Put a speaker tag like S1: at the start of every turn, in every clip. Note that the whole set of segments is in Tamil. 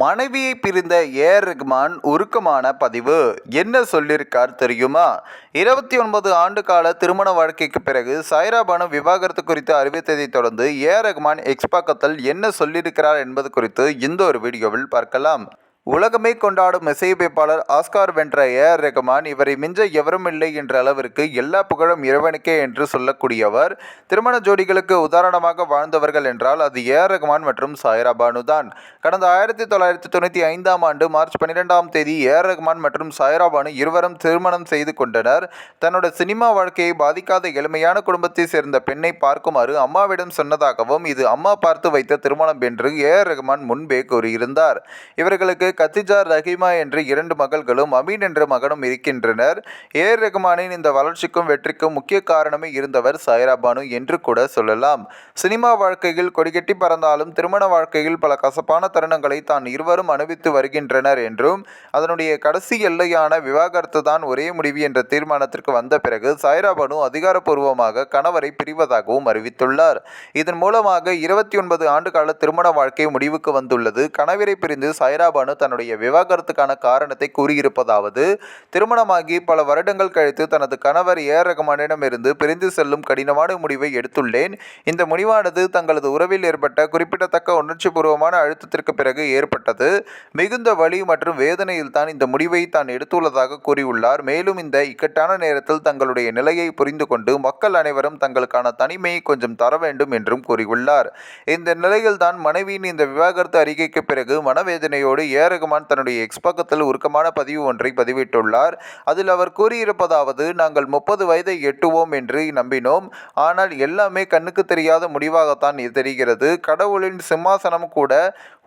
S1: மனைவியை பிரிந்த ஏர் ரஹ்மான் உருக்கமான பதிவு. என்ன சொல்லியிருக்கார் தெரியுமா? இருபத்தி ஒன்பது ஆண்டு கால திருமண வாழ்க்கைக்கு பிறகு சாய்ரா பானு விவாகரத்து குறித்து அறிவித்ததைத் தொடர்ந்து ஏ ரஹ்மான் எக்ஸ் பக்கத்தில் என்ன சொல்லியிருக்கிறார் என்பது குறித்து இந்த ஒரு வீடியோவில் பார்க்கலாம். உலகமே கொண்டாடும் இசையமைப்பாளர் ஆஸ்கார் வென்ற ஏ ஆர் ரஹ்மான் இவரை மிஞ்ச எவரும் இல்லை என்ற அளவிற்கு எல்லா புகழும் இறைவனுக்கே என்று சொல்லக்கூடியவர். திருமண ஜோடிகளுக்கு உதாரணமாக வாழ்ந்தவர்கள் என்றால் அது ஏ ஆர் ரஹ்மான் மற்றும் சாய்ரா பானு தான். கடந்த ஆயிரத்தி தொள்ளாயிரத்தி தொண்ணூற்றி ஐந்தாம் ஆண்டு மார்ச் பன்னிரெண்டாம் தேதி ஏ ஆர் ரஹ்மான் மற்றும் சாயரா பானு இருவரும் திருமணம் செய்து கொண்டனர். தன்னோட சினிமா வாழ்க்கையை பாதிக்காத எளிமையான குடும்பத்தை சேர்ந்த பெண்ணை பார்க்குமாறு அம்மாவிடம் சொன்னதாகவும் இது அம்மா பார்த்து வைத்த திருமணம் என்று ஏ ஆர் ரஹ்மான் முன்பே கூறியிருந்தார். இவர்களுக்கு கத்திஜா ரஹீமா என்ற இரண்டு மகள்களும் அமீன் என்ற மகனும் இருக்கின்றனர். ஏர் ரகுமானின் இந்த வளர்ச்சிக்கும் வெற்றிக்கும் முக்கிய காரணமே இருந்தவர் சாய்ரா பானு என்று கூட சொல்லலாம். சினிமா வாழ்க்கையில் கொடிகட்டி பறந்தாலும் திருமண வாழ்க்கையில் பல கசப்பான தருணங்களை தான் இருவரும் அனுபவித்து வருகின்றனர் என்றும் அதனுடைய கடைசி எல்லையான விவாகரத்து தான் ஒரே முடிவு என்ற தீர்மானத்திற்கு வந்த பிறகு சாய்ரா பானு அதிகாரப்பூர்வமாக கணவரை பிரிவதாகவும் அறிவித்துள்ளார். இதன் மூலமாக இருபத்தி ஒன்பது ஆண்டு கால திருமண வாழ்க்கை முடிவுக்கு வந்துள்ளது. கணவரை பிரிந்து சாய்ரா பானு தன்னுடைய விவாகரத்துக்கான காரணத்தை கூறியிருப்பதாவது திருமணமாகி பல வருடங்கள் கழித்து தனது கணவர் ஏ ரகமானிடமிருந்து பிரிந்து செல்லும் கடினமான முடிவை எடுத்துள்ளேன். இந்த முடிவானது தங்களது உறவில் ஏற்பட்ட குறிப்பிடத்தக்க உணர்ச்சிபூர்வமான அழுத்தத்திற்கு பிறகு ஏற்பட்டது. மிகுந்த வலி மற்றும் வேதனையில் தான் இந்த முடிவை தான் எடுத்துள்ளதாக கூறியுள்ளார். மேலும் இந்த இக்கட்டான நேரத்தில் தங்களுடைய நிலையை புரிந்து கொண்டு மக்கள் அனைவரும் தங்களுக்கான தனிமையை கொஞ்சம் தர வேண்டும் என்றும் கூறியுள்ளார். இந்த நிலையில் தான் மனைவியின் இந்த விவாகரத்து அறிக்கைக்கு பிறகு மனவேதனையோடு ஏ ரகுமான் தன்னுடைய எக்ஸ் பக்கத்தில் உருக்கமான பதிவு ஒன்றை பதிவிட்டுள்ளார். அதில் அவர் கூறியிருப்பதாவது நாங்கள் முப்பது வயதை எட்டுவோம் என்று நம்பினோம். ஆனால் எல்லாமே கண்ணுக்கு தெரியாத முடிவாகத்தான் இது தெரிகிறது. கடவுளின் சிம்மாசனம் கூட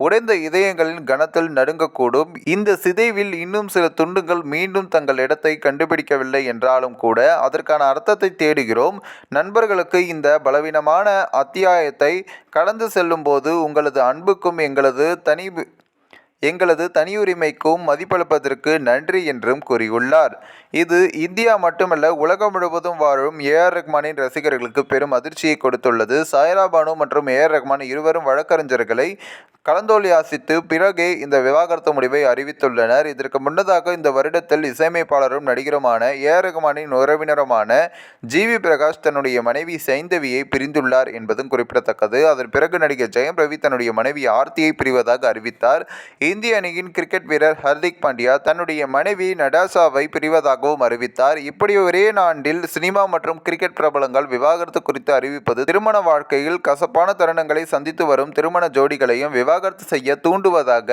S1: உடைந்த இதயங்களின் கணத்தில் நடுங்கக்கூடும். இந்த சிதைவில் இன்னும் சில துண்டுகள் மீண்டும் தங்கள் இடத்தை கண்டுபிடிக்கவில்லை என்றாலும் கூட அதற்கான அர்த்தத்தை தேடுகிறோம். நண்பர்களுக்கு இந்த பலவீனமான அத்தியாயத்தை கடந்து செல்லும்போது உங்களது அன்புக்கும் எங்களது தனி எங்களது தனியுரிமைக்கும் மதிப்பளிப்பதற்கு நன்றி என்றும் கூறியுள்ளார். இது இந்தியா மட்டுமல்ல உலகம் முழுவதும் வாழும் ஏ ஆர் ரஹ்மானின் ரசிகர்களுக்கு பெரும் அதிர்ச்சியை கொடுத்துள்ளது. சாய்ரா பானு மற்றும் ஏ ஆர் ரஹ்மான் இருவரும் வழக்கறிஞர்களை கலந்தோலியாசித்து பிறகே இந்த விவாகரத்து முடிவை அறிவித்துள்ளனர். இதற்கு முன்னதாக இந்த வருடத்தில் இசையமைப்பாளரும் நடிகருமான ஏ. ஆர் ரஹ்மானின் உறவினருமான ஜி. வி. பிரகாஷ் தன்னுடைய மனைவி சைந்தவியை பிரிந்துள்ளார் என்பதும் குறிப்பிடத்தக்கது. அதன் பிறகு நடிகர் ஜெயம் ரவி தன்னுடைய மனைவி ஆர்த்தியை பிரிவதாக அறிவித்தார். இந்திய அணியின் கிரிக்கெட் வீரர் ஹர்திக் பாண்டியா தன்னுடைய மனைவி நடாசாவை பிரிவதாகவும் அறிவித்தார். இப்படி ஒரே ஆண்டில் சினிமா மற்றும் கிரிக்கெட் பிரபலங்கள் விவாகரத்து குறித்து அறிவிப்பது திருமண வாழ்க்கையில் கசப்பான தருணங்களை சந்தித்து வரும் திருமண ஜோடிகளையும் விவாகரத்து செய்ய தூண்டுவதாக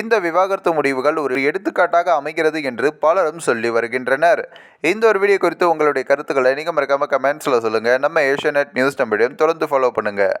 S1: இந்த விவாகரத்து முடிவுகள் ஒரு எடுத்துக்காட்டாக அமைகிறது என்று பலரும் சொல்லி வருகின்றனர். இந்த ஒரு வீடியோ குறித்து உங்களுடைய கருத்துக்களை நீங்கள் மறக்காமல் கமெண்ட்ஸில் சொல்லுங்கள் நம்ம ஏஷியா நியூஸ் தமிழையும் தொடர்ந்து ஃபாலோ பண்ணுங்கள்